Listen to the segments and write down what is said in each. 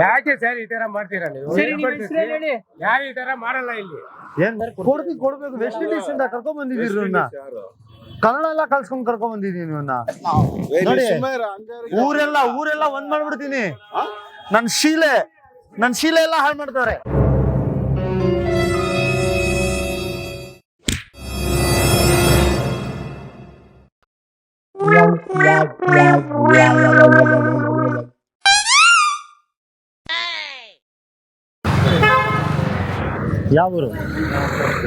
ಯಾಕೆ ಸರ್ ಈ ತರ ಮಾಡ್ತೀರಾ ನೀವು? ಸರಿ ಹೇಳಿ. ಯಾರು ಈ ತರ ಮಾಡಲ್ಲ ಇಲ್ಲಿ? ಏನ್ ಕೊಡ್ತಿ ಕೊಡ್ಬೇಕು? ವೆಸ್ಟ್ ಇಂಡೀಸ್ ಇಂದ ಕರ್ಕೊಂಡ್ ಬಂದಿದ್ದೀರಿ ಕನ್ನಡ ಎಲ್ಲ ಕಲ್ಸ್ಕೊಂಡ್ ಕರ್ಕೊಂಡ್ ಬಂದಿದ್ದೀನಿ ಇವನ್ನ ನೋಡಿ ಊರೆಲ್ಲ ಊರೆಲ್ಲ ಒಂದ್ ಮಾಡ್ಬಿಡ್ತೀನಿ. ನನ್ ಶೀಲೆ ನನ್ ಶೀಲೆ ಎಲ್ಲ ಹಾಳು ಮಾಡ್ತಾರೆ ಯಾವ ಊರು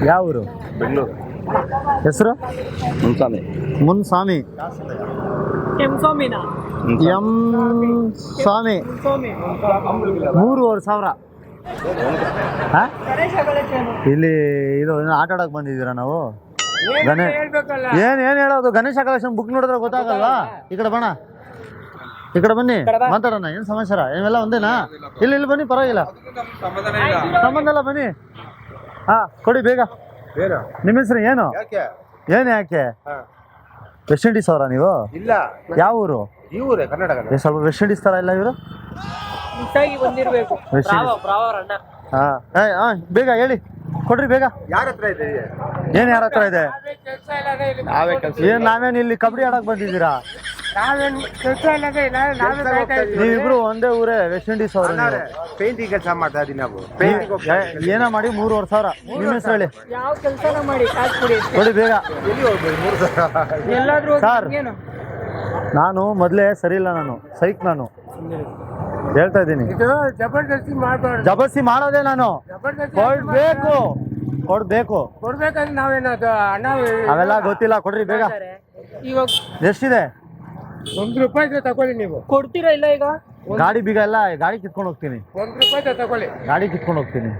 ಯಾವ ಊರು ಬೆಂಗಳೂರು. ಹೆಸರು? ಮುನ್ಸ್ವಾಮಿ. ಮುನ್ಸ್ವಾಮಿ. ಎಂ ಸ್ವಾಮಿನ? ಎಂ ಸ್ವಾಮಿ. ಸ್ವಾಮಿ ಮೂರುವರೆ ಸಾವಿರ. ಹಾ? ಇಲ್ಲಿ ಇದು ಏನು ಆಟ ಆಡಕ್ ಬಂದಿದ್ದೀರಾ ನಾವು? ಏನು ಏನ್ ಏನ್ ಹೇಳೋದು? ಗಣೇಶ ಕಲೆಕ್ಷನ್ ಬುಕ್ ನೋಡಿದ್ರೆ ಗೊತ್ತಾಗಲ್ಲ ಈ ಕಡೆ ಬಣ್ಣ. ಈ ಕಡೆ ಬನ್ನಿ. ಮಾತಾಡೋಣ ಏನ್ ಸಮಾಚಾರ? ಏನೆಲ್ಲ ಒಂದೇನಾ? ಇಲ್ಲಿ ಇಲ್ಲಿ ಬನ್ನಿ ಪರವಾಗಿಲ್ಲ. ಸಂಬಂಧ ಇಲ್ಲ ಬನ್ನಿ. ಹಾ ಕೊಡಿ ಬೇಗ. ಏನು ನಿಮ್ಮ ಹೆಸರು ಏನು? ಯಾಕೆ? ಏನ್ ಯಾಕೆ? ಹಾ. ವೆಸ್ಟ್ ಇಂಡೀಸ್ ಅವರ ನೀವು? ಇಲ್ಲ. ಯಾವ ಊರು? ಈ ಊರೇ ಕರ್ನಾಟಕ ಏ, ಸ್ವಲ್ಪ ವೆಸ್ಟ್ ಇಂಡೀಸ್ ತರ ಇಲ್ಲ ಇವರು? ಮಿಸ್ಸಾಗಿ ಬಂದಿರ್ಬೇಕು. ವೆಸ್ಟ್ ಪ್ರಾವ ಇಂಡೀಸ್ ಪ್ರಾವ ಅವ್ರ ಅಣ್ಣ. ಹಾ. ಏ, ಆ, ಬೇಗ ಹೇಳಿ. ಕೊಡ್ರಿ ಬೇಗ. ಯಾರ ಹತ್ರ ಇದೆ ಏನ್ ಯಾರ ಹತ್ರ ಇದೆ? ನಾವೇ ಕೆಲಸ ಏನ್ ನಾವೇನ್ ಇಲ್ಲಿ ಕಬಡ್ಡಿ ಆಡಕ್ ಬಂದಿದ್ದೀರಾ? ನಾವೇನ್ ಕೆಲಸ ಇಲ್ಲದೆ ನಾವೇ ಕಾಯ್ತಾ ಇದ್ದೀವಿ. ನೀವಿಬ್ರು ಒಂದೇ ಊರೇ ವೆಸ್ಟ್ ಇಂಡೀಸ್ ಅವರು ಪೇಂಟಿಂಗ್ ಕೆಲಸ ಮಾಡ್ತಾ ಇದೀವಿ ನಾವು. ಪೇಂಟಿಂಗ್ ಏನ ಮಾಡಿ? ಮೂರುವರೆ ಸಾವಿರ. ನಿಮ್ಮ ಹೆಸರು ಹೇಳಿ. ಯಾವ ಕೆಲಸನ ಮಾಡಿ? ಕಾಸು ಕೊಡಿ. ಕೊಡಿ ಬೇಗ. ಎಲ್ಲಿ ಹೋಗ್ಬೋದು? ಮೂರು ಸಾವಿರ. ಎಲ್ಲಾದ್ರೂ ಹೋಗಿ ಸರ್. ಏನು? ನಾನು ಮೊದಲೇ ಸರಿ ಇಲ್ಲ ನಾನು. ಸೈಕ್ ನಾನು. ಹೇಳ್ತಾ ಇದ್ದೀನಿ. ಇದು ಜಬರ್ದಸ್ತಿ ಮಾಡಬಾರ್ದು. ಜಬರ್ಸಿ ಮಾಡೋದೇ ನಾನು. ಜಬರ್ದಸ್ತಿ ಕೊಡ್ಬೇಕು. ಕೊಡ್ಬೇಕು. ಕೊಡ್ಬೇಕಂದ್ರೆ ನಾವೇನದು ಅಣ್ಣ ಅವೆಲ್ಲ ಗೊತ್ತಿಲ್ಲ. ಕೊಡ್ರಿ ಬೇಗ. ಇವಾಗ ಎಷ್ಟಿದೆ? ಒಂದ್ ರೂಪಾಯಿ ತಗೊಳ್ಳಿ ನೀವು. ಕೊಡ್ತೀರಾ ಇಲ್ಲ ಈಗ? ಗಾಡಿ ಬೀಗ ಎಲ್ಲ ಗಾಡಿ ಕಿತ್ಕೊಂಡು ಹೋಗ್ತೀನಿ. ಒಂದ್ ರೂಪಾಯಿ ತಗೊಳ್ಳಿ. ಗಾಡಿ ಕಿತ್ಕೊಂಡು ಹೋಗ್ತೀನಿ.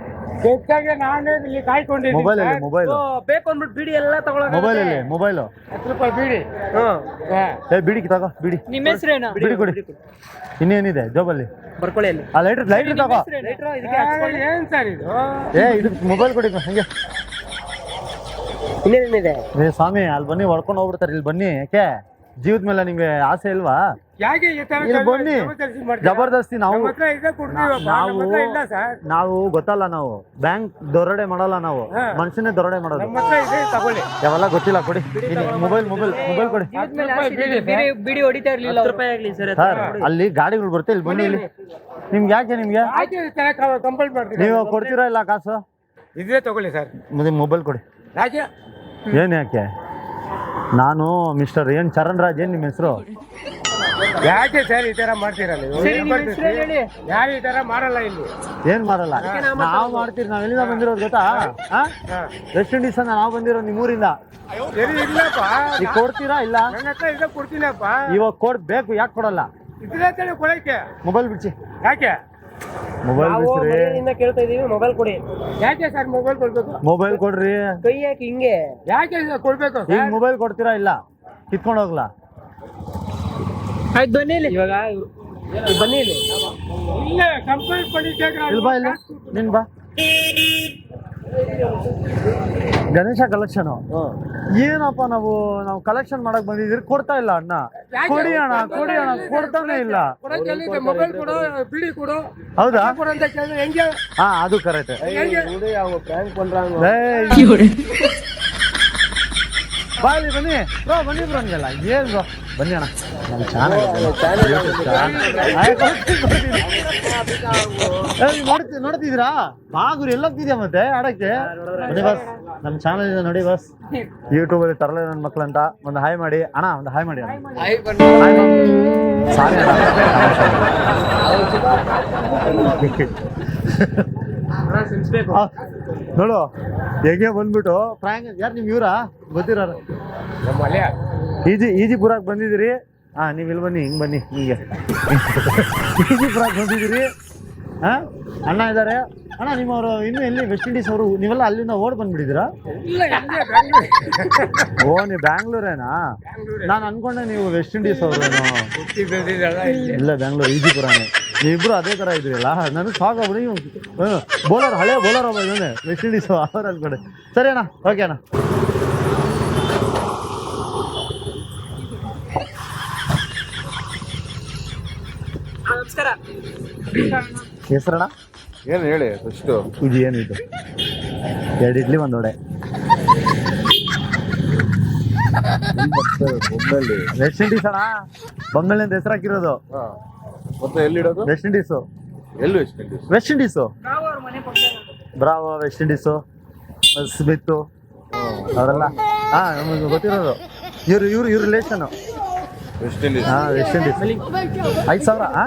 ಹೆಚ್ಚಾಗಿ ನಾನೇ ಇಲ್ಲಿ ಕಾಯ್ಕೊಂಡಿದ್ದೀನಿ. ಮೊಬೈಲ್ ಅಲ್ಲಿ ಮೊಬೈಲ್ ಓ, ಬೇಕು ಅಂದ್ಬಿಟ್ಟು ಬಿಡಿ ಎಲ್ಲ ತಗೊಳಕ ಮೊಬೈಲ್ ಅಲ್ಲಿ ಮೊಬೈಲ್ ಹತ್ತು ರೂಪಾಯಿ ಬೀಡಿ. ಹಾ. ಏ ಬಿಡಿ ತಗೋ ಬಿಡಿ. ನಿಮ್ಮ ಹೆಸರೇನು ಬಿಡಿ ಕೊಡಿ. ಇನ್ನೇನಿದೆ ಜೋಬಲ್ಲಿ ಬರ್ಕೊಳ್ಳಿ. ಅಲ್ಲಿ ಆ ಲೈಟ್ರ್ ಲೈಟ್ರ್ ತಗೋ. ಲೈಟ್ರು? ಇದಕ್ಕೆ ಏ, ಏನ್ ಸರ್ ಇದು? ಏ ಇದು ಮೊಬೈಲ್ ಕೊಡಿ ಹಂಗೆ. ಇನ್ನೇನಿದೆ? ಏ ಸ್ವಾಮಿ ಅಲ್ಲಿ ಬನ್ನಿ ಹೊಡ್ಕೊಂಡು ಹೋಗ್ಬಿಡ್ತಾರೆ ಇಲ್ಲಿ ಬನ್ನಿ ಯಾಕೆ? ಜೀವದ ಮೇಲೆ ನಿಮ್ಗೆ ಆಸೆ ಇಲ್ವಾ? ಯಾಕೆ ಈ ತರ ಇಲ್ಲಿ ಬನ್ನಿ. ಜಬರ್ದಸ್ತಿ ಮಾಡ್ತೀರಾ? ಜಬರ್ದಸ್ತಿ ನಾವು ನಮ್ಮ ಹತ್ರ ಇದೆ ಕೊಡ್ತೀವಪ್ಪ, ನಾವು ನಮ್ಮ ಹತ್ರ ಇಲ್ಲ ಸರ್. ನಾವು ಗೊತ್ತಲ್ಲ ನಾವು. ಬ್ಯಾಂಕ್ ದೊರಡೆ ಮಾಡಲ್ಲ ನಾವು. ಮನುಷ್ಯನೇ ದೊರಡೆ ಮಾಡೋದು. ನಮ್ಮ ಹತ್ರ ಇದೆ ತಗೊಳ್ಳಿ. ಯಾವೆಲ್ಲ ಗೊತ್ತಿಲ್ಲ ಕೊಡಿ. ಮೊಬೈಲ್ ಮೊಬೈಲ್ ಮೊಬೈಲ್ ಕೊಡಿ. ಬೀಡಿ ಬಿಡಿ ಬಿಡಿ ಹೊಡಿತಾ ಇರ್ಲಿಲ್ಲ ರೂಪಾಯಿ ಆಗ್ಲಿ ಸರ್ ಅಲ್ಲಿ ಗಾಡಿಗಳು ಬರುತ್ತೆ ಇಲ್ಲಿ ಬನ್ನಿ ಇಲ್ಲಿ. ನಿಮ್ಗೆ ಯಾಕೆ ನಿಮ್ಗೆ? ನೀವು ಕೊಡ್ತೀರಾ ಇಲ್ಲ ಕಾಸು? ಇದೇ ತಗೊಳ್ಳಿ ಸರ್. ಮತ್ತೆ ಮೊಬೈಲ್ ಕೊಡಿ. ಯಾಕೆ? ಏನ್ ಯಾಕೆ? ನಾನು ಮಿಸ್ಟರ್ ಏನ್ ಚರಣ್ ರಾಜ್ ಏನ್ ನಿಮ್ಮ ಹೆಸರು? ಯಾಕೆ ಸರ್ ಈ ತರ ಮಾಡ್ತೀರಾ ನೀವು? ಸರಿ ನಿಮ್ಮ ಜಬರ್ದಸ್ತಿ. ಹೆಸರು ಹೇಳಿ. ಯಾರು ಈ ತರ ಮಾಡಲ್ಲ ಇಲ್ಲಿ? ಏನ್ ಮಾಡಲ್ಲ ನಾವು ಮಾಡ್ತೀರಿ ನಾವ್ ಎಲ್ಲಿಂದ ಬಂದಿರೋದು ಗೊತ್ತಾ? ಹಾ. ವೆಸ್ಟ್ ಇಂಡೀಸ್ ಅಂದ ನಾವು ಬಂದಿರೋ ನಿಮ್ಮೂರಿಂದ ಸರಿ ಇಲ್ಲಪ್ಪ. ಈಗ ಕೊಡ್ತೀರಾ ಇಲ್ಲ? ನನ್ನ ಹತ್ರ ಇದೆ ಕೊಡ್ತೀನಪ್ಪ. ಇವಾಗ ಕೊಡ್ಬೇಕು ಯಾಕೆ ಕೊಡಲ್ಲ? ಇದ್ರೆ ಕೊಡಕ್ಕೆ ಮೊಬೈಲ್ ಬಿಡ್ಸಿ. ಯಾಕೆ? ಮೊಬೈಲ್ ನಾವು ಬಿಸ್ರಿ ಮನೆಯಿಂದ ಕೇಳ್ತಾ ಇದೀವಿ ಮೊಬೈಲ್ ಕೊಡಿ. ಯಾಕೆ ಸರ್ ಮೊಬೈಲ್ ಕೊಡ್ಬೇಕು? ಮೊಬೈಲ್ ಕೊಡ್ರಿ. ಕೈ ಯಾಕೆ ಹಿಂಗೆ. ಯಾಕೆ sir ಕೊಡ್ಬೇಕು ಈಗ ಮೊಬೈಲ್ ಕೊಡ್ತೀರಾ ಇಲ್ಲ? ಕಿತ್ಕೊಂಡು ಹೋಗ್ಲಾ? ಆಯ್ತು ಬನ್ನಿ ಇಲ್ಲಿ. ಇವಾಗ ಬನ್ನಿ ಇಲ್ಲಿ. ಇಲ್ಲೇ ಕಂಪ್ಲೇಂಟ್ ಇಲ್ಲಿ ಬಾ ಇಲ್ಲಿ. ಬಾ. ಗಣೇಶ ಕಲೆಕ್ಷನ್ ಏನಪ್ಪ ನಾವು ನಾವು ಕಲೆಕ್ಷನ್ ಮಾಡಕ್ ಬಂದಿದ್ದೀರಿ? ಕೊಡ್ತಾ ಇಲ್ಲ ಅಣ್ಣ. ಕೊಡಿ ಅಣ್ಣ ಕೊಡಿ ಅಣ್ಣ. ಕೊಡ್ತಾನೆ ಇಲ್ಲ. ಕೊಡಕ್ಕೆ ಮೊಬೈಲ್ ಕೊಡು ಬಿಡಿ ಕೊಡು ಹೌದಾ? ಹಾ ಅದು ಕರೆಕ್ಟ್ ಬಾಯಿ ಬನ್ನಿ. ಬ್ರೋ ಬನ್ನಿ ಬ್ರೋ ಹಂಗೆಲ್ಲ. ಏನು ಬ್ರೋ? ಬನ್ನಿ ಅಣ್ಣ. ನಮ್ಮ ಚಾನಲ್ ನೋಡ್ತಿ ನೋಡ್ತಿದ್ದೀರಾ? ಬಾಗುರು ಎಲ್ಲ ಹೋಗ್ತಿದ್ಯಾ ಮತ್ತೆ? ಆಡಕ್ಕೆ? ಬನ್ನಿ ಬಸ್ ನಮ್ಮ ಚಾನಲ್ ಇದೆ ನೋಡಿ ಬಸ್ ಯೂಟ್ಯೂಬ್ ಅಲ್ಲಿ ತರಲೆ ನನ್ನ ಮಕ್ಳು ಅಂತ. ಒಂದು ಹಾಯ್ ಮಾಡಿ. ಅಣ್ಣ ಒಂದು ಹಾಯ್ ಮಾಡಿ ಸಾರಿ ನೋಡು ಹೆಂಗೆ ಬಂದ್ಬಿಟ್ಟು ಪ್ರಾಂಗ್ ಯಾರು ನಿಮ್ ಇವರಾ? ಗೊತ್ತಿರ ಈಜಿ ಈಜಿಪುರಕ್ಕೆ ಬಂದಿದ್ದೀರಿ? ಹಾ ನೀವು ಇಲ್ಲಿ ಬನ್ನಿ ಹಿಂಗೆ ಬನ್ನಿ ಹಿಂಗೆ. ಈಜಿಪುರಕ್ಕೆ ಬಂದಿದ್ದೀರಿ? ಹಾ ಅಣ್ಣ ಇದ್ದಾರೆ ಅಣ್ಣ ನಿಮ್ಮವರು ಇನ್ನು ಎಲ್ಲಿ ವೆಸ್ಟ್ ಇಂಡೀಸ್ ಅವರು ನೀವೆಲ್ಲ ಅಲ್ಲಿಂದ ಓಡ್ ಬಂದ್ಬಿಟ್ಟಿದ್ದೀರಾ? ಓ ನೀವು ಬ್ಯಾಂಗ್ಳೂರೇನಾ ನಾನು ಅನ್ಕೊಂಡೆ ನೀವು ವೆಸ್ಟ್ ಇಂಡೀಸ್ ಅವರು ಇಲ್ಲಿ? ಬ್ಯಾಂಗ್ಳೂರ್ ಈಜಿಪುರನೇ. ನೀವಿಬ್ರು ಅದೇ ತರ ಇದ್ರಲ್ಲ ನನಗೆ ಸಾಕು ಬಿಡಿ ಬೋಲರ್ ಹಳೆ ಬೋಲರ್ ಒಬ್ಬ ವೆಸ್ಟ್ ಇಂಡೀಸ್ ಅವ್ರ ಅನ್ಕೊಂಡೆ ಸರಿ ಅಣ್ಣ ಓಕೆ ಅಣ್ಣ ನಮಸ್ಕಾರ ಬೇಡ ಹೆಸರಣ್ಣ? ಏನು ಹೇಳಿ ಫಸ್ಟು? ಇದು ಏನು ಇದು ಎರಡು ಇಡ್ಲಿ ಒಂದು ವಡೆ. ವೆಸ್ಟ್ ಇಂಡೀಸ್ ಅಣ್ಣ? ಬಂಗಾಳಿಂದ ಹೆಸರು ಹಾಕಿರೋದು. ಹಾ. ಮತ್ತೆ ಎಲ್ಲಿಡೋದು ವೆಸ್ಟ್ ಇಂಡೀಸು ಎಲ್ಲಿ West Indies West Indies Bravo West Indies Smith ಅವರೆಲ್ಲ? ಹಾಂ ನಮಗೆ ಗೊತ್ತಿರೋದು. ಇವ್ರು ಇವ್ರು ಇವ್ರ ರಿಲೇಷನ್ ವೆಸ್ಟ್ ಇಂಡೀಸ್ ಹಾಂ ವೆಸ್ಟ್ ಇಂಡೀಸ್ ಐದು ಸಾವಿರ ಹಾ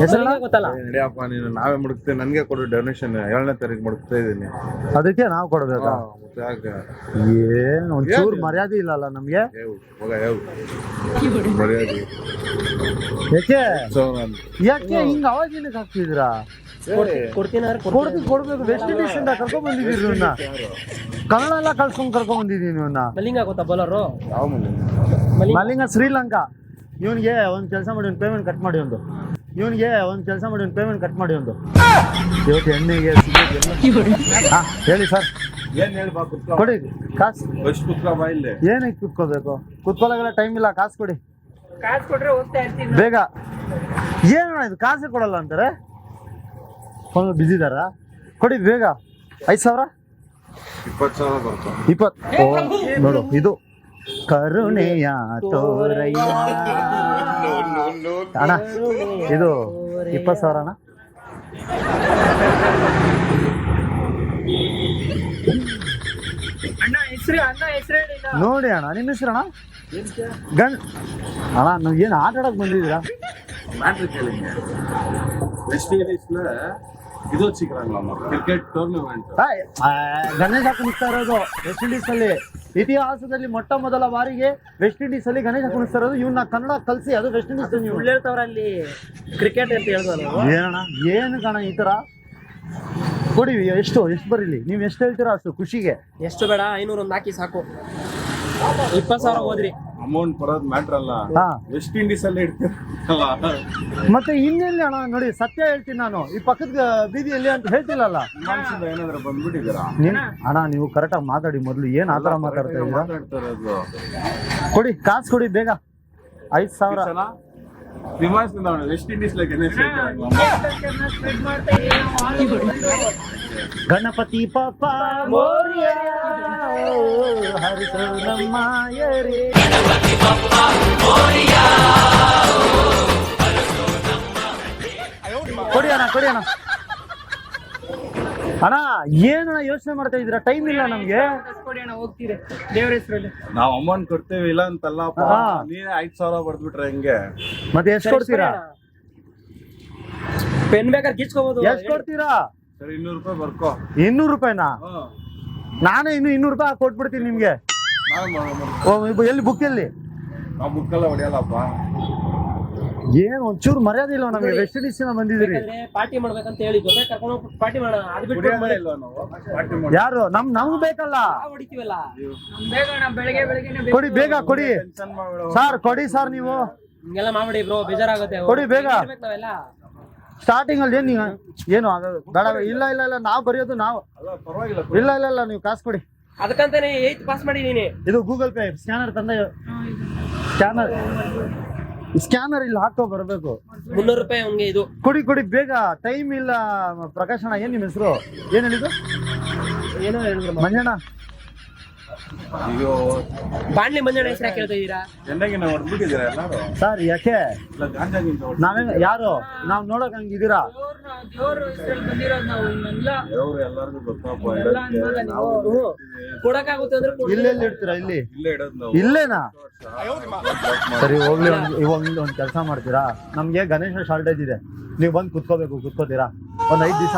ಮಲ್ಲಿಂಗ ಗೊತ್ತಲ್ಲ. ನಡಿಯಪ್ಪ ನೀನು ನಾವೇ ಮುಡುಕ್ತೇವೆ. ನನಗೆ ಕೊಡು ಡೊನೇಷನ್ ಏಳನೇ ತಾರೀಕು ಮುಡುಕ್ತಾ ಇದ್ದೀನಿ. ಅದಕ್ಕೆ ನಾವು ಕೊಡಬೇಕು? ಏನು ಯಾಕೆ? ಏನ್ ಒಂಚೂರು ಮರ್ಯಾದೆ ಇಲ್ಲಲ್ಲ ನಮ್ಗೆ? ಹೇವು ಹೋಗ ಹೇವು ಮರ್ಯಾದೆ. ಯಾಕೆ? ಸೊ ಯಾಕೆ ಹಿಂಗ ಅವಾಗ ಏನಕ್ಕೆ ಹಾಕ್ತಿದ್ದೀರಾ? ಕೊಡ್ತೀನಿ ಕೊಡ್ಬೇಕು. ವೆಸ್ಟ್ ಇಂಡೀಸ್ ಇಂದ ಕರ್ಕೊಂಡ್ ಬಂದಿದ್ದೀರಿ ಇವನ್ನ ಕನ್ನಡ ಎಲ್ಲ ಕಳ್ಸ್ಕೊಂಡ್ ಕರ್ಕೊಂಡ್ ಬಂದಿದ್ದೀನಿ ಇವನ್ನ ಮಲ್ಲಿಂಗ ಗೊತ್ತಾ ಬೌಲರು ಯಾವ ಮನೆ ಮಲ್ಲಿಂಗ ಶ್ರೀಲಂಕಾ. ಇವನಿಗೆ ಒಂದು ಕೆಲಸ ಮಾಡಿ ಒಂದು ಪೇಮೆಂಟ್ ಕಟ್ ಮಾಡಿ ಒಂದು. ಇವನಿಗೆ ಒಂದು ಕೆಲಸ ಮಾಡಿ ಒಂದು ಪೇಮೆಂಟ್ ಕಟ್ ಮಾಡಿ ಒಂದು. ಇವತ್ತು ಎಣ್ಣೆಗೆ ಹಾ ಹೇಳಿ ಸರ್. ಏನ್ ಕುತ್ಕೋ? ಕೊಡಿ ಕಾಸು. ಕುತ್ಕೋ ಬಾ ಇಲ್ಲಿ. ಏನಕ್ಕೆ ಕುತ್ಕೋಬೇಕು? ಕುತ್ಕೊಳ್ಳೋಗೆಲ್ಲ ಟೈಮ್ ಇಲ್ಲ ಕಾಸು ಕೊಡಿ. ಕಾಸು ಕೊಟ್ರೆ ಹೋಗ್ತಾ ಇರ್ತೀನಿ ಬೇಗ. ಏನಣ್ಣ ಇದು ಕಾಸು ಕೊಡಲ್ಲ ಅಂತಾರೆ? ಫೋನ್ ಬಿಸಿ ಇದಾರ ಕೊಡಿ ಬೇಗ. ಐದು ಸಾವಿರ? ಇಪ್ಪತ್ತು ಸಾವಿರ ಇಪ್ಪತ್ತು. ನೋಡು ಇದು ಕರುಣೆಯ ತೋರಯ್ಯ. ಅಣ್ಣ ಇದು ಇಪ್ಪತ್ತು ಸಾವಿರ ಅಣ್ಣ. ಅಣ್ಣ ಹೆಸರು ಅಣ್ಣ ಹೆಸರು ಹೇಳಿಲ್ಲ ನೋಡಿ ಅಣ್ಣ ನಿಮ್ಮ ಹೆಸರು ಅಣ್ಣ? ಗಂಡ್. ಅಣ್ಣ ನೀವು ಏನು ಆಟ ಆಡಕ್ ಬಂದಿದ್ದೀರಾ? ಇದು ಕ್ರಿಕೆಟ್ ಟೂರ್ನಮೆಂಟ್ ಗಣೇಶ್ ಆ, ಗಣೇಶ ಕುಣಿಸ್ತಾ ಇರೋದು ವೆಸ್ಟ್ ಇಂಡೀಸ್ ಅಲ್ಲಿ. ಇತಿಹಾಸದಲ್ಲಿ ಮೊಟ್ಟ ಮೊದಲ ಬಾರಿಗೆ ವೆಸ್ಟ್ ಇಂಡೀಸ್ ಅಲ್ಲಿ ಗಣೇಶ ಕುಣಿಸ್ತಾರದು. ಇವನ್ನ ಕನ್ನಡ ಕಲ್ಸಿ ಅದು ವೆಸ್ಟ್ ಇಂಡೀಸ್ ಅಲ್ಲಿ ಕ್ರಿಕೆಟ್ ಅಂತ ಹೇಳ್ತಾರೆ ಏನಣ್ಣ? ಏನು ಕಣ ಈ ತರ? ಕೊಡಿ ಎಷ್ಟು ಎಷ್ಟು ಬರೀಲಿ? ನೀವು ಎಷ್ಟು ಹೇಳ್ತೀರಾ ಅಷ್ಟು ಖುಷಿಗೆ? ಎಷ್ಟು ಬೇಡ ಐನೂರೊಂದು ಹಾಕಿ ಸಾಕು. ಇಪ್ಪತ್ತು ಸಾವಿರ ಹೋದ್ರಿ. ಅಮೌಂಟ್ ಬರೋದು ಮ್ಯಾಟ್ರ್ ಅಲ್ಲ. ಹಾ. ವೆಸ್ಟ್ ಇಂಡೀಸ್ ಅಲ್ಲಿ ಇಡ್ತೀರಲ್ಲ ಮತ್ತೆ ಇನ್ನೆಲ್ಲಿ ಅಣ್ಣ ನೋಡಿ ಸತ್ಯ ಹೇಳ್ತೀನಿ ನಾನು. ಈ ಪಕ್ಕದ ಬೀದಿಯಲ್ಲಿ ಅಂತ ಹೇಳ್ತಿಲ್ಲಲ್ಲ? ಮಾನ್ಸಿಂದ ಏನಾದ್ರು ಬಂದ್ಬಿಟ್ಟಿದ್ದೀರಾ? ನೀನ್ ಅಣ್ಣ ನೀವು ಕರೆಕ್ಟಾಗಿ ಮಾತಾಡಿ ಮೊದಲು. ಏನ್ ಆತರ ಮಾತಾಡ್ತಾ ಇದ್ದೀರಾ? ಮಾತಾಡ್ತಾ ಇರೋದು. ಕೊಡಿ ಕಾಸು ಕೊಡಿ ಬೇಗ. ಐದ್ ಸಾವಿರ. ಸಲ ವೆಸ್ಟ್ ಇಂಡೀಸ್ ಲೆಕ್ಕ ಗಣಪತಿ ಪಪ್ಪ ಮೋರ್ಯ. ಹರಿಸು ನಮ್ಮ. ಕೊಡಿ ಅಣ್ಣ ಕೊಡಿ ಅಣ್ಣ. ಅಣ್ಣ ಏನಣ್ಣ ಯೋಚನೆ ಮಾಡ್ತಾ ಇದ್ದೀರಾ? ಟೈಮ್ ಇಲ್ಲ ನಮ್ಗೆ. ಕೊಡಿ ಅಣ್ಣ ಹೋಗ್ತೀರಿ. ದೇವ್ರ ಹೆಸರಲ್ಲಿ. ನಾವ್ ಅಮೌಂಟ್ ಕೊಡ್ತೇವೆ ಇಲ್ಲ ಅಂತಲ್ಲ ಹಾ. ನೀನೇ ಐದ್ ಸಾವಿರ ಬರ್ದ್ಬಿಟ್ರೆ ಹೆಂಗೆ? ಮತ್ತೆ ಎಷ್ಟು ಕೊಡ್ತೀರಾ? ಪೆನ್ ಬೇಕಾದ್ರೆ ಗಿಚ್ಕೋಬಹುದು ಎಷ್ಟು ಕೊಡ್ತೀರಾ? ಇನ್ನೂರು ರೂಪಾಯಿ ಬರ್ಕೋ. ಇನ್ನೂರು ರೂಪಾಯಿನಾ. ನಾನೇ ಇನ್ನು ಇನ್ನೂರು ರೂಪಾಯಿ ಕೊಟ್ಬಿಡ್ತೀನಿ ನಿಮ್ಗೆ. ಎಲ್ಲಿ ಬುಕ್ ಎಲ್ಲಿ? ನಾವ್ ಬುಕ್ಕೆಲ್ಲ ಹೊಡಿಯಲ್ಲಪ್ಪ. ಏನ್ ಒಂಚೂರು ಮರ್ಯಾದೆ ಇಲ್ಲ ನಮಗೆ? ವೆಸ್ಟ್ ಇಂಡೀಸ್ ಬಂದಿದ್ದೀರಿ. ಪಾರ್ಟಿ ಮಾಡ್ಬೇಕಂತ ಹೇಳಿ ಜೊತೆ ಕರ್ಕೊಂಡು ಹೋಗಿ ಪಾರ್ಟಿ ಮಾಡೋಣ ಅದು ಬಿಟ್ಟು ಯಾರು? ನಮ್ ನಮ್ಗ್ ಬೇಕಲ್ಲ. ನಾವು ಹೊಡಿತೀವಲ್ಲ? ಬೇಗ ಬೆಳಗ್ಗೆ ಬೆಳಗ್ಗೆ ಕೊಡಿ ಬೇಗ ಕೊಡಿ. ಟೆನ್ಷನ್ ಮಾಡ್ಬೇಡ. ಸರ್ ಕೊಡಿ ಸರ್ ನೀವು. ಹಿಂಗೆಲ್ಲ ಮಾಡ್ಬಿಡಿ ಬ್ರೋ ಬೇಜಾರಾಗುತ್ತೆ ಕೊಡಿ ಬೇಗ. ನಾವೆಲ್ಲ ಸ್ಟಾರ್ಟಿಂಗ್ ಅಲ್ಲಿ ಏನು ಏನು ಆಗೋದು ಬೇಡ ಇಲ್ಲ ಇಲ್ಲ ಇಲ್ಲ ನಾವು ಬರೆಯೋದು ನಾವು. ಇಲ್ಲ ಇಲ್ಲ ಇಲ್ಲ ನೀವು ಕಾಸು ಕೊಡಿ. ಅದಕ್ಕಂತಾನೆ ಏಯ್ತ್ ಪಾಸ್ ನೀನೆ. ಇದು ಗೂಗಲ್ ಪೇ ಸ್ಕ್ಯಾನರ್ ತಂದೆ. ಸ್ಕ್ಯಾನರ್ ಸ್ಕ್ಯಾನರ್ ಇಲ್ಲಿ ಹಾಕೋ ಬರಬೇಕು. ಮುನ್ನೂರು ರೂಪಾಯಿ ಹಂಗೆ ಇದು. ಕೊಡಿ ಕೊಡಿ ಬೇಗ. ಟೈಮ್ ಇಲ್ಲ ಪ್ರಕಾಶ್ ಏನು ಏನ್ ನಿಮ್ಮ ಹೆಸರು? ಏನ್ ಹೇಳಿದ್ದು? ಏನೋ ಹೇಳಿದ್ರು ಮಂಜಣ್ಣ. ಅಯ್ಯೋ. ಬಾಣ್ಲಿ ಮಂಜಣ್ಣ ಹೆಸರು ಯಾಕೆ ಹೇಳ್ತಾ ಇದೀರಾ ಚೆನ್ನಾಗಿ ನಾವು ಹೊಡ್ಬಿಟ್ಟಿದ್ದೀರಾ ಎಲ್ಲಾರು? ಸರ್ ಯಾಕೆ? ಇಲ್ಲ ಗಾಂಜಾ ಗಿಂಜಾ ಹೊಡ್ದು- ನಾವೇ ಯಾರು? ನಾವ್ ನೋಡಕ್ ಹಂಗಿದ್ದೀರಾ? ದೇವ್ರು ಎಲ್ಲರಿಗೂ ಗೊತ್ತಪ್ಪ ಇಡಕ್ಕೆ. ನಾವು ಕೊಡಕ್ಕಾಗುತ್ತೆ ಅಂದ್ರೆ ಕೊಡಿ. ಇಲ್ಲೆಲ್ಲಿ ಇಡ್ತೀರಾ ಇಲ್ಲಿ? ಇಲ್ಲೇ ಇಡೋದು ನಾವು. ಇಲ್ಲೇನಾ? ಸರಿ ಹೋಗ್ಲಿ ಒಂದ್ ಇವಾಗ ಒಂದ್ ಕೆಲಸ ಮಾಡ್ತೀರಾ? ನಮ್ಗೆ ಗಣೇಶ ಶಾರ್ಟೇಜ್ ಇದೆ. ನೀವು ಬಂದು ಕುತ್ಕೋಬೇಕು ಕುತ್ಕೋತೀರಾ? ಒಂದ್ ಐದ್ ದಿವಸ.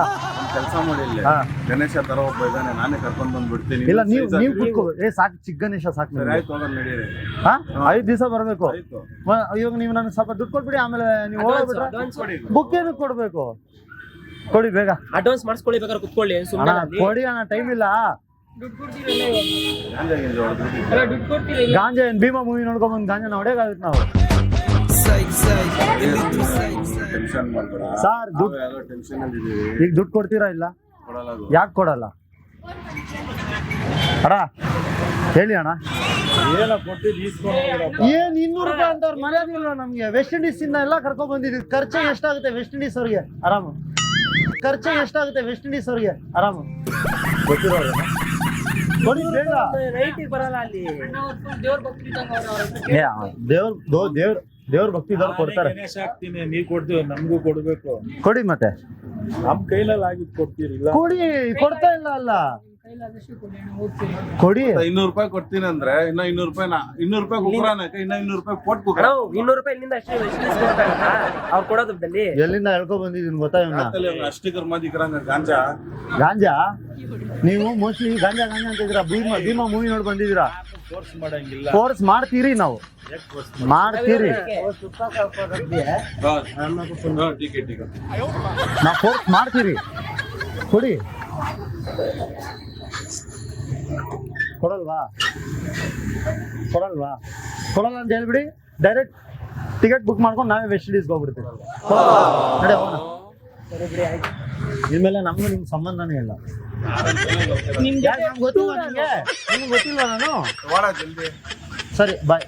ಕೆಲಸ ಮಾಡಿಲ್ಲ. ಹಾ. ಗಣೇಶ ತರ ಒಬ್ಬ ಇದ್ದಾನೆ ನಾನೇ ಕರ್ಕೊಂಡ್ ಬಂದ್ಬಿಡ್ತೀನಿ ಇಲ್ಲ ನೀವು ನೀವು ಆಗ್ಲಿ. ಏ ಸಾಕು ಚಿಕ್ಕ ಗಣೇಶ ಸಾಕು ಸರಿ. ಆಯ್ತು ಹೋಗೋಣ ನಡೀರಿ. ಹಾ? ಐದು ದಿವಸ ಬರಬೇಕು. ಆಯ್ತು. ಮ- ಇವಾಗ ನೀವು ನನಗೆ ಸ್ವಲ್ಪ ದುಡ್ಡು ಕೊಟ್ಬಿಡಿ ಆಮೇಲೆ ನೀವು ಹೋಗ್ಬಿಟ್ರೆ advance. ಕೊಡಿ. ಬುಕ್ ಏನಕ್ಕೆ ಕೊಡ್ಬೇಕು? ಕೊಡಿ ಬೇಗ. ಅಡ್ವಾನ್ಸ್ ಮಾಡಿಸ್ಕೊಳ್ಳಿ ಬೇಕಾದ್ರೆ ಕುತ್ಕೊಳ್ಳಿ ಅಣ್ಣ ಸುಮ್ಮನೆ ಕೊಡಿ ಅಣ್ಣ ಟೈಮ್ ಇಲ್ಲ. ಗಾಂಜಾ ಗಿಂಜಾ ಹೊಡ್ದ್ಬಿಟ್ಟಿದ್ದೀರಾ? ಗಾಂಜಾ ಏನ್ ಭೀಮಾ ಮೂವಿ ನೋಡ್ಕೊಂಡ್ ಬಂದ್ ಗಾಂಜಾ ಹೊಡೆಯಗಾಗುತ್ತೆ ನಾವು. ಸಾರ್ ದುಡ್ಡು ಈಗ ದುಡ್ಡು ಕೊಡ್ತೀರಾ ಇಲ್ಲ. ಯಾಕೆ ಕೊಡಲ್ಲ? ಅಣ್ಣ ಹೇಳಿ ಅಣ್ಣ. ಏನೋ ಇನ್ನೂರು ರೂಪಾಯಿ ಅಂತ ಅವ್ರು ಮರ್ಯಾದೆ ಇಲ್ಲ ನಮ್ಗೆ? ವೆಸ್ಟ್ ಇಂಡೀಸ್ ಇಂದ ಎಲ್ಲ ಕರ್ಕೊಂಡ್ ಬಂದಿದ್ದೀವಿ. ಖರ್ಚು ಎಷ್ಟಾಗುತ್ತೆ ವೆಸ್ಟ್ ಇಂಡೀಸ್ ಅವ್ರಿಗೆ? ಆರಾಮ? ಖರ್ಚು ಎಷ್ಟಾಗುತ್ತೆ ವೆಸ್ಟ್ ಇಂಡೀಸ್ ಅವ್ರಿಗೆ? ಆರಾಮ? ದೇವ್ರ ದೇವ್ರ ದೇವ್ರ ಭಕ್ತಿ ಇದ್ದವ್ರು ಕೊಡ್ತಾರೆ. ಗಣೇಶ ಹಾಕ್ತೀನಿ ನೀವ್ ಕೊಡ್ತೀವಿ ನಮಗೂ ಕೊಡ್ಬೇಕು. ಕೊಡಿ ಮತ್ತೆ. ನಮ್ ಕೈಲಲ್ಲಿ ಆಗಿದ್ ಕೊಡ್ತೀರಿ ಕೊಡಿ ಕೊಡ್ತಾ ಇಲ್ಲ ಅಲ್ಲ. ಕೊಡಿ. ಐನೂರು ಹೋಗ್ತೀನಿ ಕೊಡಿ ಇನ್ನೂರು ರೂಪಾಯಿ ಕೊಡ್ತೀನಿ ಅಂದ್ರೆ ಇನ್ನ ಇನ್ನೂರು ರೂಪಾಯಿ ನಾ ಇನ್ನೂರು ರೂಪಾಯಿ ಕುಕ್ರಾನಕ್ಕೆ ಇನ್ನ ಇನ್ನೂರು ರೂಪಾಯಿ ಕೊಟ್ಟು ಕುಕ್ರ ನಾವು ಇನ್ನೂರು ರೂಪಾಯಿ ಇಲ್ಲಿಂದ ಅಷ್ಟೇ ಅವ್ರು ಕೊಡೋ ದುಡ್ಡಲ್ಲಿ? ಎಲ್ಲಿಂದ ಹೇಳ್ಕೊ ಬಂದಿದ್ದೀನಿ ಗೊತ್ತಾ ಇವನ್ನ ಅಷ್ಟಿಕರ್ ಮದಿಕ್ರಂಗ ಗಾಂಜಾ? ಗಾಂಜಾ? ನೀವು ಮೋಸ್ಟ್ಲಿ ಗಾಂಜಾ ಗಾಂಜಾ ಅಂತ ಇದ್ದೀರಾ? ಭೀಮಾ ಭೀಮಾ ಮೂವಿ ನೋಡಿ ಬಂದಿದ್ದೀರಾ? ಫೋರ್ಸ್ ಮಾಡಂಗಿಲ್ಲ. ಫೋರ್ಸ್ ಮಾಡ್ತೀರಿ ನಾವು. ಮಾಡ್ತೀರಿ? ನಾವು ಫೋರ್ಸ್ ಮಾಡ್ತೀರಿ. ಕೊಡಿ. ಕೊಡಲ್ವಾ? ಕೊಡಲ್ವಾ? ಕೊಡಲ್ಲ ಅಂತ ಹೇಳ್ಬಿಡಿ ಡೈರೆಕ್ಟ್ ಟಿಕೆಟ್ ಬುಕ್ ಮಾಡ್ಕೊಂಡು ನಾವೇ ವೆಸ್ಟ್ ಇಂಡೀಸ್ಗೆ ಹೋಗ್ಬಿಡ್ತೀವಿ. ನಡೆ ಹೋಗೋಣ. ಇನ್ಮೇಲೆ ನಮಗೂ ನಿಮ್ಗೆ ಸಂಬಂಧನೇ ಇಲ್ಲ. ಗೊತ್ತಿಲ್ಲ ನಮ್ಗ್ ಗೊತ್ತಿಲ್ವಾ ನಿಮ್ಗೆ? ನಿಮ್ಗೆ ಗೊತ್ತಿಲ್ವಾ ನಾನು? ಸರಿ ಬಾಯ್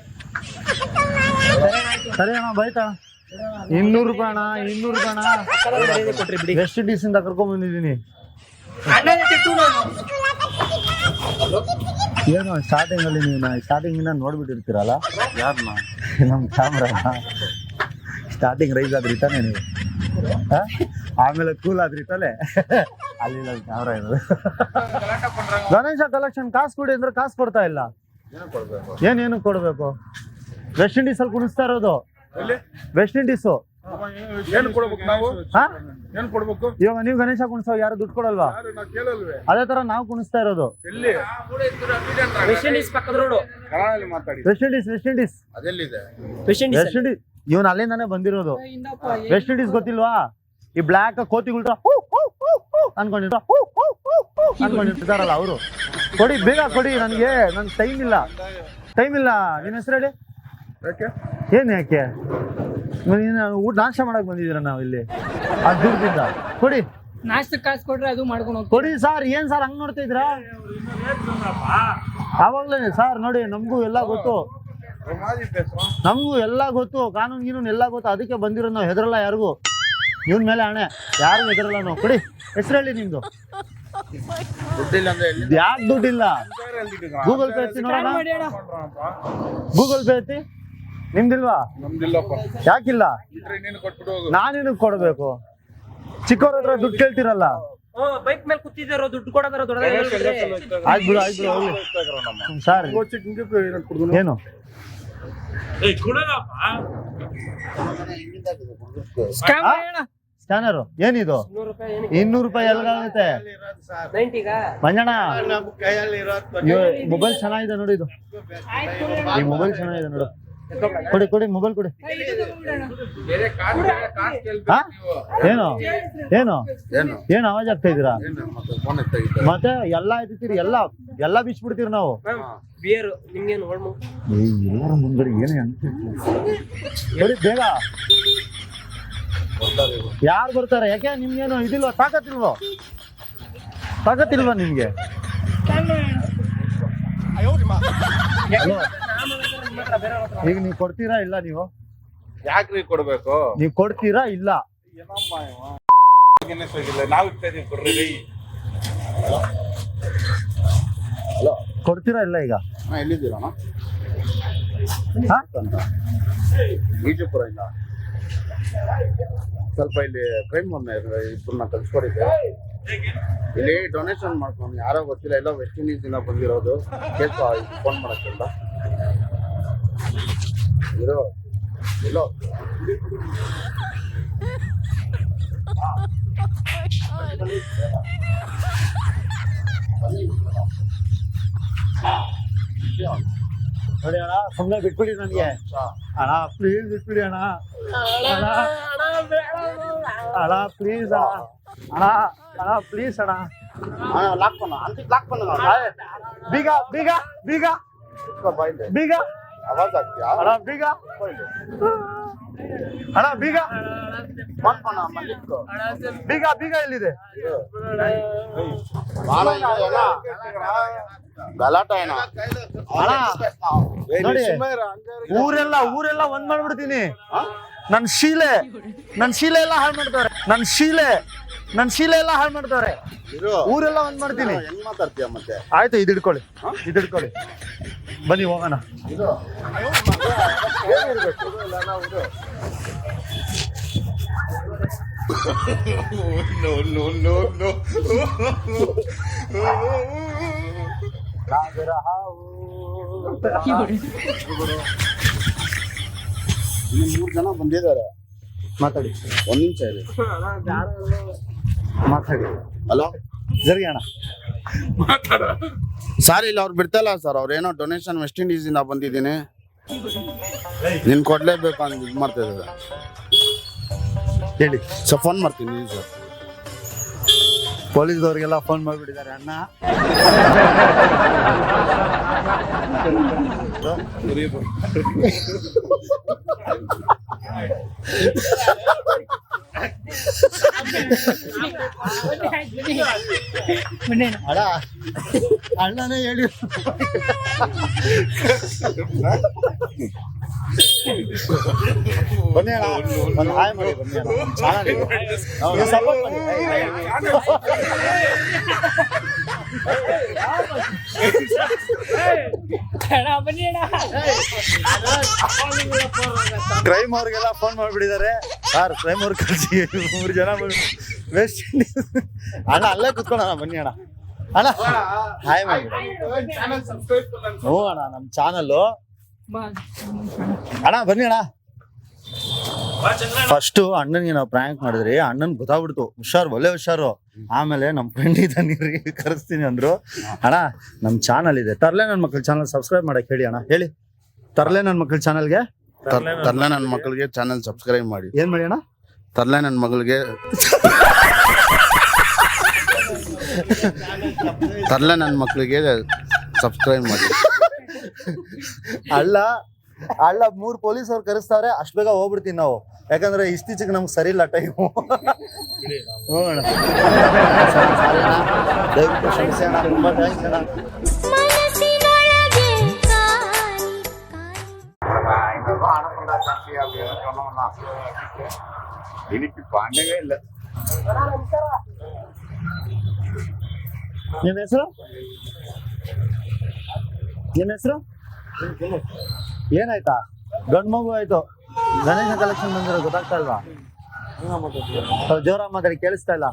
ಸರಿ ಅಣ್ಣ ಬಾಯ್ತಾ ಇನ್ನೂರು ರೂಪಾಯಿ ಅಣ್ಣ ಇನ್ನೂರು ರೂಪಾಯಿ ಅಣ್ಣ. ವೆಸ್ಟ್ ಇಂಡೀಸ್ ಇಂದ ಕರ್ಕೊಂಡ್ ಬಂದಿದ್ದೀನಿ. ಏನು ಸ್ಟಾರ್ಟಿಂಗ್ ಅಲ್ಲಿ ನೀವು ಸ್ಟಾರ್ಟಿಂಗ್ ಇಂದ ನೋಡ್ಬಿಟ್ಟಿರ್ತೀರಲ್ಲ? ಯಾರನ್ನ ನಮ್ ಕ್ಯಾಮ್ರಾ ಸ್ಟಾರ್ಟಿಂಗ್ ರೈಸ್ ಆದ್ರಿ ತಾನೇ ನೀವು? ಆಮೇಲೆ ಕೂಲ್ ಆದ್ರಿ ತಾನೆ. ಅಲ್ಲಿ ಕ್ಯಾಮ್ರಾ ಇರೋದು. ಗಣೇಶ ಕಲೆಕ್ಷನ್ ಕಾಸು ಕೊಡಿ ಅಂದ್ರೆ ಕಾಸು ಕೊಡ್ತಾ ಇಲ್ಲ. ಏನೇನು ಕೊಡ್ಬೇಕು? ವೆಸ್ಟ್ ಇಂಡೀಸ್ ಅಲ್ಲಿ ಕುಣಿಸ್ತಾ ಇರೋದು. ವೆಸ್ಟ್ ಇಂಡೀಸು ಏನ್ ಕೊಡ್ಬೇಕು ನಾವು? ಹಾ? ಏನ್ ಕೊಡ್ಬೇಕು? ಇವಾಗ ನೀವು ಗಣೇಶ ಕುಣಿಸೋ ಯಾರು ದುಡ್ಡು ಕೊಡಲ್ವಾ? ಯಾರು? ನಾವು ಕೇಳಲ್ವೇ? ಅದೇ ತರ ನಾವು ಕುಣಿಸ್ತಾ ಇರೋದು. ಎಲ್ಲಿ? ವೆಸ್ಟ್ ಇಂಡೀಸ್ ಪಕ್ಕದ ರೋಡು ಕನ್ನಡದಲ್ಲಿ ಮಾತಾಡಿ. ವೆಸ್ಟ್ ಇಂಡೀಸ್ ವೆಸ್ಟ್ ಇಂಡೀಸ್ ಅದೆಲ್ಲಿದೆ? ವೆಸ್ಟ್ ಇಂಡೀಸ್ ವೆಸ್ಟ್ ಇಂಡೀಸ್ ಇವನ್ ಅಲ್ಲಿಂದಾನೆ ಬಂದಿರೋದು. ವೆಸ್ಟ್ ಇಂಡೀಸ್ ಗೊತ್ತಿಲ್ವಾ? ಈ ಬ್ಲಾಕ್ ಕೋತಿಗಳು ಅನ್ಕೊಂಡಿದ್ರ. ಅನ್ಕೊಂಡಿರ್ತಾರಲ್ಲ ಅವರು. ಕೊಡಿ ಬೇಗ ಕೊಡಿ ನನಗೆ ನನ್ ಟೈಮ್ ಇಲ್ಲ. ಟೈಮ್ ಇಲ್ಲ. ನಿನ್ನ ಹೆಸರು ಹೇಳಿ? ಯಾಕೆ? ಏನ್ ಯಾಕೆ? ಊಟ ನಾಶ ಮಾಡಕ್ ಬಂದಿದ್ದೀರ ನಾವು ಇಲ್ಲಿ? ಆ ದುಡ್ಡಿಂದ. ಕೊಡಿ. ನಾಷ್ಟಕ್ಕೆ ಕಾಸು ಕೊಟ್ರೆ ಅದು ಮಾಡ್ಕೊಂಡು ಕೊಡಿ ಸರ್ ಏನ್ ಸರ್ ಹಂಗ್ ನೋಡ್ತಾ ಇದ್ರಾ ಅವಾಗ್ಲೇ ಸರ್ ನೋಡಿ ನಮಗೂ ಎಲ್ಲ ಗೊತ್ತು. ನಮಗೂ ಎಲ್ಲ ಗೊತ್ತು ಕಾನೂನು ಗೀನು ಎಲ್ಲ ಗೊತ್ತು. ಅದಕ್ಕೆ ಬಂದಿರೋ ನಾವು ಹೆದರಲ್ಲ ಯಾರಿಗೂ. ಇವನ್ ಮೇಲೆ ಹಣೆ ಯಾರು ಹೆದರಲ್ಲ ನಾವು? ಕೊಡಿ. ಹೆಸರು ಹೇಳಿ ನಿಮ್ದು. ಯಾಕೆ ದುಡ್ಡಿಲ್ಲ? ಗೂಗಲ್ ಪೇ ಎತ್ತಿ ನೋಡೋಣ ಗೂಗಲ್ ಪೇ ಎತ್ತಿ ನಿಮ್ದಿಲ್ವಾ? ನಮ್ದಿಲ್ಲಪ್ಪ. ಯಾಕಿಲ್ಲ? ನಾನ್ ನೀನು ಕೊಟ್ಬಿಟ್ಟು ಹೋಗು. ನಾನೇನು ಕೊಡ್ಬೇಕು. ಚಿಕ್ಕವ್ರ ಹತ್ರ ದುಡ್ಡು ಕೇಳ್ತಿರಲ್ಲ? ಬೈಕ್ ಮೇಲೆ ಕೂತಿದ್ದಾರೋ ದುಡ್ಡು ಕೊಡೋದಾರ ದೊಡ್ಡದಾದ್ರೆ ಆಯ್ತು ಬಿಡು ಆಯ್ತು ಬಿಡು ಹೋಗ್ಲಿ. ಸರ್. ಏನು ಸ್ಕ್ಯಾನರು ಏನಿದು? ಇನ್ನೂರು ರೂಪಾಯಿ ಎಲ್ಗಾಗುತ್ತೆ ಮಂಜಣ್ಣ. ಮೊಬೈಲ್ ಚೆನ್ನಾಗಿದೆ ನೋಡಿ ಇದು. ಈ ಮೊಬೈಲ್ ಚೆನ್ನಾಗಿದೆ ನೋಡು. ಕೊಡಿ ಕೊಡಿ ಮೊಬೈಲ್ ಕೊಡಿ. ಏನೋ ಏನು? ಏನು? ಏನು? ಏನು ಆವಾಜ್ ಆಗ್ತಾ ಇದೀರಾ ಮತ್ತೆ ಫೋನ್ ಇದ್ದೀರಿ? ಮತ್ತೆ ಎಲ್ಲಾ ಎತ್ತೀರಿ ಎಲ್ಲ ಎಲ್ಲಾ ಬಿಚ್ಬಿಡ್ತೀರಿ ನಾವು. ಬಿಯರ್ ನಿಮ್ಗೇನು ಹೊಳ್ಮು ಎಲ್ಲರ ಮುಂದ್ಗಡೆ ಏನೇ ಅಂತ ಬೇಗ. ಯಾರು ಬರ್ತಾರೆ? ಯಾಕೆ ನಿಮ್ಗೇನು ಇದಿಲ್ವಾ? ತಾಕತ್ತಿಲ್ವೋ? ತಾಕತ್ತಿಲ್ವಾ ನಿಮ್ಗೆ? ಹಲೋ ಈಗ ನೀವು ಕೊಡ್ತೀರಾ ಇಲ್ಲ ನೀವು? ಯಾಕ್ರಿ ಕೊಡ್ಬೇಕು? ನೀವು ಕೊಡ್ತೀರಾ ಇಲ್ಲ? ನಾವು ಕೊಡ್ರಿ. ಕೊಡ್ತೀರಾ ಇಲ್ಲ ಈಗ? ಹಾ ಎಲ್ಲಿದ್ದೀರಣ್ಣ? ಹಾ? ಬೀಜಪುರ ಇಲ್ಲ ಸ್ವಲ್ಪ ಇಲ್ಲಿ ಕ್ರೈಮ್ ಒಮ್ಮೆ ಇಬ್ಬರನ್ನ ಕಲ್ಸ್ಕೊಡಿದ್ದೆ ಇಲ್ಲಿ ಡೊನೇಷನ್ ಮಾಡ್ಕೊಂಡು ಯಾರೋ ಗೊತ್ತಿಲ್ಲ ಎಲ್ಲ ವೆಸ್ಟ್ ಇಂಡೀಸ್ ಇಂದ ಬಂದಿರೋದು. ಕೇಸ್ ಫೋನ್ ಮಾಡಕ್ಕಿಲ್ಲ Mira, mira. ನೋಡಿ ಅಣ್ಣ ಸುಮ್ಮನೆ ಬಿಟ್ಬಿಡಿ ನನಗೆ ಅಣ್ಣ ಪ್ಲೀಸ್ ಬಿಟ್ಬಿಡಿ ಅಣ್ಣ ಅಣ್ಣ ಪ್ಲೀಸ್ ಅಣ್ಣ ಅಣ್ಣ ಅಣ್ಣ ಪ್ಲೀಸ್ ಅಣ್ಣ ಲಾಕ್ ಪಣ್ಣು ಅಂತ ಲಾಕ್ ಪಣ್ಣು ಬೀಗ ಬೀಗ ಬೀಗ ಬೀಗ ಅಣ್ಣ ಬೀಗ. ಹಣ ಬೀಗ. ಮಲ್ಲಿಕ್ ಬೀಗ ಬೀಗ ಎಲ್ಲಿದೆ. ಗಲಾಟೆ ಏನೋ ನೋಡಿ ಊರೆಲ್ಲ ಊರೆಲ್ಲ ಒಂದ್ ಮಾಡ್ಬಿಡ್ತೀನಿ. ನನ್ ಶೀಲೆ ನನ್ ಶೀಲೆ ಎಲ್ಲ ಹಾಳು ಮಾಡ್ತಾರೆ. ನನ್ ಶೀಲೆ ನನ್ ಶೀಲೆ ಎಲ್ಲ ಹಾಳು ಮಾಡ್ತಾರೆ ಊರೆಲ್ಲ ಒಂದ್ ಮಾಡ್ತೀನಿ. ಹೆಂಗ್ ಮಾತಾಡ್ತೀಯ ಮತ್ತೆ? ಆಯ್ತು ಇದು ಇಡ್ಕೊಳ್ಳಿ ಇದು ಇಡ್ಕೊಳ್ಳಿ ಬನ್ನಿ ಹೋಗೋಣ. ಇದು ಇದು ಮೂರ್ ಜನ ಬಂದಿದ್ದಾರೆ. ಮಾತಾಡಿ. ಒಂದ್ ನಿಮಿಷ ಇರಿ. ಮಾತಾಡಿ. ಹಲೋ? ಜರಿ ಅಣ್ಣ. ಸರ್ ಇಲ್ಲ ಅವ್ರು ಬಿಡ್ತಲ್ಲ ಸರ್. ಅವ್ರು ಏನೋ ಡೊನೇಷನ್ ವೆಸ್ಟ್ ಇಂಡೀಸ್ ಇಂದ ಬಂದಿದ್ದೀನಿ. ನಿನ್ ಕೊಡ್ಲೇಬೇಕು ಅಂತ ಇದು ಮಾಡ್ತಾ ಇದ್ದಾರೆ. ಹೇಳಿ. ಸರ್ ಫೋನ್ ಮಾಡ್ತೀನಿ ಸರ್. ಪೊಲೀಸ್ದವ್ರಿಗೆಲ್ಲ ಫೋನ್ ಮಾಡಿಬಿಟ್ಟಿದ್ದಾರೆ ಅಣ್ಣ. ಅಣ್ಣ ಅಣ್ಣನೇ ಹೇಳಿ. ಬನ್ನಿ ಅಣ್ಣ. ಒಂದು ಹಾಯ್ ಮಾಡಿ ಬನ್ನಿ ಅಣ್ಣ. ಚೆನ್ನಾಗಿದೆ ಸಪೋರ್ಟ್ ಮಾಡಿ. ಕ್ರೈಮ್ ಅವ್ರಿಗೆಲ್ಲ ಫೋನ್ ಮಾಡ್ಬಿಟ್ಟಿದ್ದಾರೆ. ಸರ್ ಕ್ರೈಮ್ ಅವ್ರ ಕಳಿಸಿ ಮೂರು ಜನ ವೆಸ್ಟ್ ಇಂಡೀಸ್ ಅಣ್ಣ ಅಲ್ಲೇ ಕುತ್ಕೊಳ್ಳೋಣ ಬನ್ನಿ ಅಣ್ಣ. ಅಣ್ಣ ಹಾಯ್ ಮಾಡಿ. ಹ್ಞೂ ಅಣ್ಣ ನಮ್ಮ ಚಾನಲ್ಲು ಅಣ್ಣ ಬನ್ನಿ ಅಣ್ಣ. ಫಸ್ಟ್ ಅಣ್ಣನಿಗೆ ನಾವು ಪ್ರ್ಯಾಂಕ್ ಮಾಡಿದ್ರಿ. ಅಣ್ಣನ್ ಗೊತ್ತಾಗ್ಬಿಡ್ತು. ಹುಷಾರು ಒಳ್ಳೆ ಹುಷಾರು. ಆಮೇಲೆ ನಮ್ಮ ಫ್ರೆಂಡ್ ಇದ್ದಾನೆ ಕರೆಸ್ತೀನಿ ಅಂದ್ರು. ಅಣ್ಣ ನಮ್ಮ ಚಾನಲ್ ಇದೆ. ತರ್ಲೆ ನನ್ನ ಮಕ್ಕಳ ಚಾನಲ್ ಸಬ್ಸ್ಕ್ರೈಬ್ ಮಾಡಕ್ ಹೇಳಿ ಅಣ್ಣ. ಹೇಳಿ. ತರ್ಲೆ ನನ್ನ ಮಕ್ಕಳ ಚಾನಲ್ಗೆ ತರ್ಲೆ ನನ್ನ ಮಕ್ಕಳಿಗೆ ಚಾನಲ್ ಸಬ್ಸ್ಕ್ರೈಬ್ ಮಾಡಿ. ಏನ್ ಮಾಡಿ ಅಣ್ಣ? ತರ್ಲೆ ನನ್ನ ಮಗಳಿಗೆ ತರ್ಲೆ ನನ್ನ ಮಕ್ಕಳಿಗೆ ಸಬ್ಸ್ಕ್ರೈಬ್ ಮಾಡಿ. ಅಲ್ಲ ಅಲ್ಲ, ಮೂರ್ ಪೊಲೀಸ್ ಅವ್ರು ಕರೆಸ್ತಾರೆ ಅಷ್ಟು ಬೇಗ ಹೋಗ್ಬಿಡ್ತೀವಿ ನಾವು. ಯಾಕಂದ್ರೆ ಇತ್ತೀಚೆಗೆ ನಮ್ಗೆ ಸರಿ ಇಲ್ಲ ಟೈಮು ನಿಮ್ಮ ಹೆಸರು? ನಿಮ್ಮ ಹೆಸರು? ಏನಾಯ್ತಾ? ಗಂಡು ಮಗು ಆಯ್ತು. ಗಣೇಶ ಕಲೆಕ್ಷನ್ ಬಂದಿರೋ ಗೊತ್ತಾಗ್ತಾ ಇಲ್ವಾ? ಜೋರಾಗಿ ಮಾತಾಡಿ ಕೇಳಿಸ್ತಾ ಇಲ್ಲ?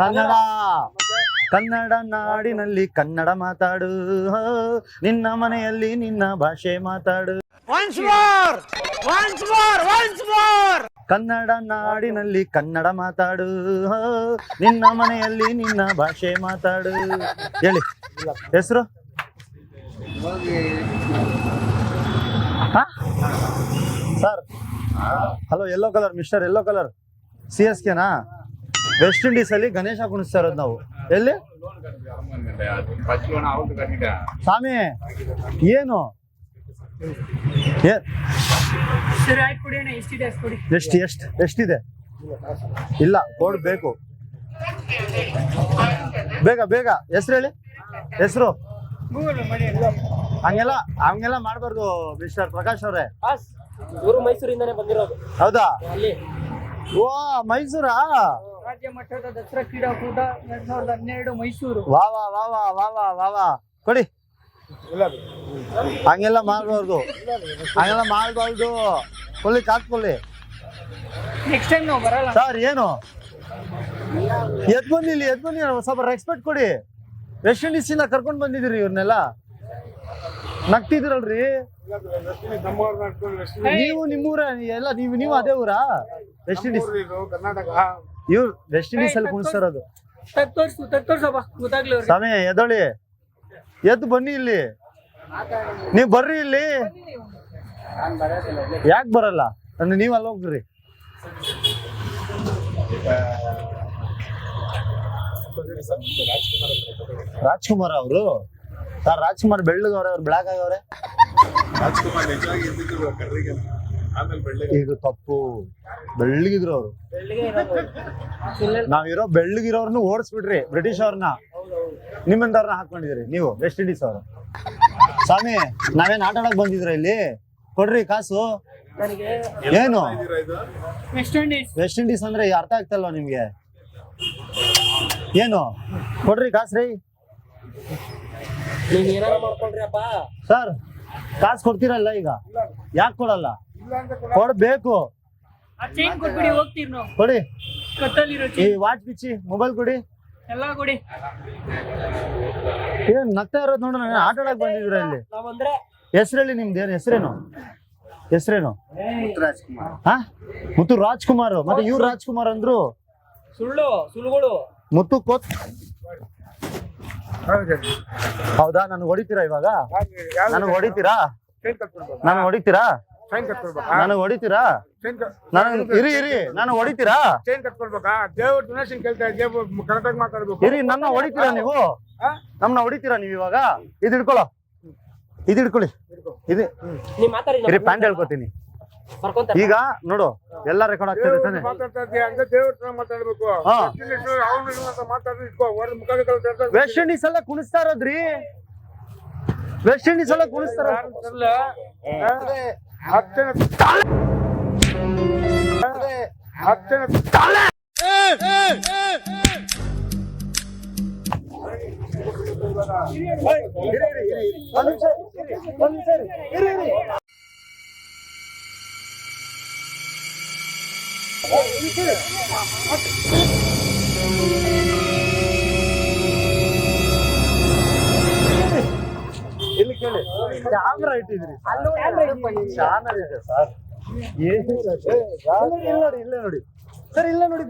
ಕನ್ನಡ. ಕನ್ನಡ ನಾಡಿನಲ್ಲಿ ಕನ್ನಡ ಮಾತಾಡು. ನಿನ್ನ ಮನೆಯಲ್ಲಿ ನಿನ್ನ ಭಾಷೆ ಮಾತಾಡು. ಕನ್ನಡ ನಾಡಿನಲ್ಲಿ ಕನ್ನಡ ಮಾತಾಡು. ನಿನ್ನ ಮನೆಯಲ್ಲಿ ನಿನ್ನ ಭಾಷೆ ಮಾತಾಡು. ಹೇಳಿ ಹೆಸರು? Sir. Hello yellow colour mister yellow colour C S ಕೆನಾ West Indies ಅಲ್ಲಿ ಗಣೇಶ ಕುಣಿಸ್ತಾ ಇರೋದು ನಾವು. ಎಲ್ಲಿ? ಸ್ವಾಮಿ ಏನು? ಎಷ್ಟು ಎಷ್ಟು ಎಷ್ಟಿದೆ? ಇಲ್ಲ ಕೋಡ್ ಬೇಕು. ಬೇಗ ಬೇಗ ಹೆಸರು ಹೇಳಿ. ಹೆಸರು? ಹಂಗೆಲ್ಲ ಹಂಗೆಲ್ಲ ಮಾಡಬಾರ್ದು ಮಿಸ್ಟರ್ ಪ್ರಕಾಶ್ ಅವರೇ. ಇವರು ಮೈಸೂರಿಂದಾನೇ ಬಂದಿರೋದು. ಹೌದಾ? ಅಲ್ಲಿ. ಓ ಮೈಸೂರಾ? ರಾಜ್ಯ ಮಟ್ಟದ ದಸರಾ ಕ್ರೀಡಾಕೂಟ ಎರಡ್ ಸಾವಿರದ ಹನ್ನೆರಡು ಮೈಸೂರು. ವಾ ವಾ ವಾ ವಾ ವಾ ವಾ ವಾ ವಾ. ಕೊಡಿ. ಹಂಗೆಲ್ಲ ಮಾಡಬಾರ್ದು. ಹಂಗೆಲ್ಲ ಮಾಡಬಾರ್ದು. ಕೊಲ್ಲಿ ಕಾತ್ಕೊಳ್ಳಿ ನೆಕ್ಸ್ಟ್ ಟೈಮ್ ನಾವು ಬರಲ್ಲ. ಸರ್ ಏನು? ಎದ್ ಬನ್ನಿ ಇಲ್ಲಿ ಎದ್ ಬನ್ನಿ ಸ್ವಲ್ಪ ರೆಸ್ಪೆಕ್ಟ್ ಕೊಡಿ. ವೆಸ್ಟ್ ಇಂಡೀಸ್ ಇಂದ ಕರ್ಕೊಂಡ್ ಬಂದಿದ್ದೀರಿ ಇವ್ರನ್ನೆಲ್ಲ? ನಗ್ತಿದಿರಲ್ರಿ ನೀವು ನಿಮ್ಮೂರ, ಎಲ್ಲ ನೀವು ನೀವು ಅದೇ ಊರಾ? ವೆಸ್ಟ್ ಇಂಡೀಸ್ ಇವ್ರು ವೆಸ್ಟ್ ಇಂಡೀಸ್ ಅಲ್ಲಿ ಕುಣಿಸ್ತಾರದು ಸಮಯ ಎದೊಳಿ ಎದ್ದು ಬನ್ನಿ ಇಲ್ಲಿ. ನೀವು ಬರ್ರಿ ಇಲ್ಲಿ. ಯಾಕೆ ಬರಲ್ಲ? ಅಂದ್ರೆ ನೀವು ಅಲ್ಲಿ ಹೋಗ್ರಿ. ರಾಜ್ಕುಮಾರ್ ಅವರು? ಸರ್ ರಾಜ್ಕುಮಾರ್ ಬೆಳ್ಳಗವ್ರೆ ಅವ್ರು ಬ್ಲಾಕ್ ಆಗವ್ರೆ? ಇದು ತಪ್ಪು. ಬೆಳ್ಳಗಿದ್ರು ಅವರು. ನಾವಿರೋ ಬೆಳ್ಳಗಿರೋರ್ನು ಓಡಿಸ್ಬಿಡ್ರಿ ಬ್ರಿಟಿಷ್ ಅವ್ರನ್ನ ನಿಮ್ಮಂದವ್ರನ್ನ ಹಾಕೊಂಡಿದ್ರಿ ನೀವು ವೆಸ್ಟ್ ಇಂಡೀಸ್ ಅವರು. ಸ್ವಾಮಿ ನಾವೇನ್ ಆಟ ಆಡಕ್ ಬಂದಿದ್ರ ಇಲ್ಲಿ? ಕೊಡ್ರಿ ಕಾಸು. ನನಗೆ ಏನು? ವೆಸ್ಟ್ ಇಂಡೀಸ್ ವೆಸ್ಟ್ ಇಂಡೀಸ್ ಅಂದ್ರೆ ಅರ್ಥ ಆಗ್ತಲ್ವಾ ನಿಮ್ಗೆ? ಏನು? ಕೊಡ್ರಿ ಕಾಸು ರೀ. ನೀವ್ ಏನಾರ ಸರ್ ಕಾಸು ಕೊಡ್ತೀರಲ್ಲ ಈಗ? ಯಾಕೆ ಕೊಡಲ್ಲ? ಕೊಡ್ಬೇಕು. ಆ ಚೈನ್ ಕೊಟ್ಬಿಡಿ ಹೋಗ್ತೀವಿ ನಾವು ಕೊಡಿ. ಕತ್ತಲ್ಲಿರೋ ಈ ಚೈನ್ ವಾಚ್ ಬಿಚ್ಚಿ ಮೊಬೈಲ್ ಕೊಡಿ. ಎಲ್ಲ ಕೊಡಿ ಏನ್ ನಗ್ತಾ ಇರೋದು ನೋಡು ನಾನು ಆಟ ಆಡಕ್ ಬಂದಿದ್ರ ಇಲ್ಲಿ? ನಾವಂದ್ರೆ ಹೆಸರಲ್ಲಿ ನಿಮ್ದು ಏನು ಹೆಸರೇನು? ಹೆಸರೇನು? ರಾಜ್ಕುಮಾರ್ ಹಾ? ಮುತ್ತು ರಾಜ್ಕುಮಾರ್ ಮತ್ತೆ ಇವ್ರು ರಾಜ್ಕುಮಾರ್ ಅಂದ್ರು? ಸುಳ್ಳು ಸುಳ್ಳುಗಳು ಮುತ್ತು ಕೋತ್. ಹೌದಾ? ನನಗೆ ಹೊಡಿತೀರಾ ಇವಾಗ? ನನಗೆ ಹೊಡಿತೀರಾ? ನನಗೆ ಹೊಡಿತೀರಾ? ನನಗೆ ಹೊಡಿತೀರಾ? ನನಗೆ ಇರಿ ಇರಿ. ನಾನು ಹೊಡಿತೀರಾ? ಚೈನ್ ಕಟ್ಕೊಳ್ಬೇಕಾ ದೇವ್ರ ಡೊನೇಷನ್ ಕೇಳ್ತಾ ದೇವ್ ಕರೆಕ್ಟಾಗಿ ಮಾತಾಡ್ಬೇಕು ಇರಿ ನನ್ನ ಹೊಡಿತೀರಾ ನೀವು? ನಮ್ಮನ್ನ ಹೊಡಿತೀರಾ ನೀವು ಇವಾಗ? ಇದು ಹಿಡ್ಕೊಳ್ಳೋ ಇದು ಹಿಡ್ಕೊಳ್ಳಿ. ಇದು ಇರಿ ಪ್ಯಾಂಟ್ ಹೇಳ್ಕೊತೀನಿ. ಈಗ ನೋಡು ಎಲ್ಲ ರೆಕಾರ್ಡ್ ಆಗ್ತದೆ ತಾನೆ ಮಾತಾಡ್ತಾ ಇದ್ದೀಯ ಅಂತ ದೇವ್ರ ಹತ್ರ ಮಾತಾಡ್ಬೇಕು ಹಾ. ಅವ್ನು ಇವ್ನು ಅಂತ ಮಾತಾಡಿ ಇಟ್ಕೋ ಹೊರ ಮುಖ ಕಲ್ತಾ ವೆಸ್ಟ್ ಇಂಡೀಸ್ ಎಲ್ಲ ಕುಣಿಸ್ತಾ ಇರೋದ್ರಿ ವೆಸ್ಟ್ ಇಂಡೀಸ್ ಎಲ್ಲ ಕುಣಿಸ್ತಾರ ಹತ್ತು ಕ್ಯಾಮ್ರಾ ಇಟ್ಟಿದ್ರಿ ಚಾನಲ್ ಇದೆ ಸರ್ ಏನು ಇಲ್ಲ ನೋಡಿ ಇಲ್ಲೇ ನೋಡಿ ಸರ್ ಇಲ್ಲ ನೋಡಿ.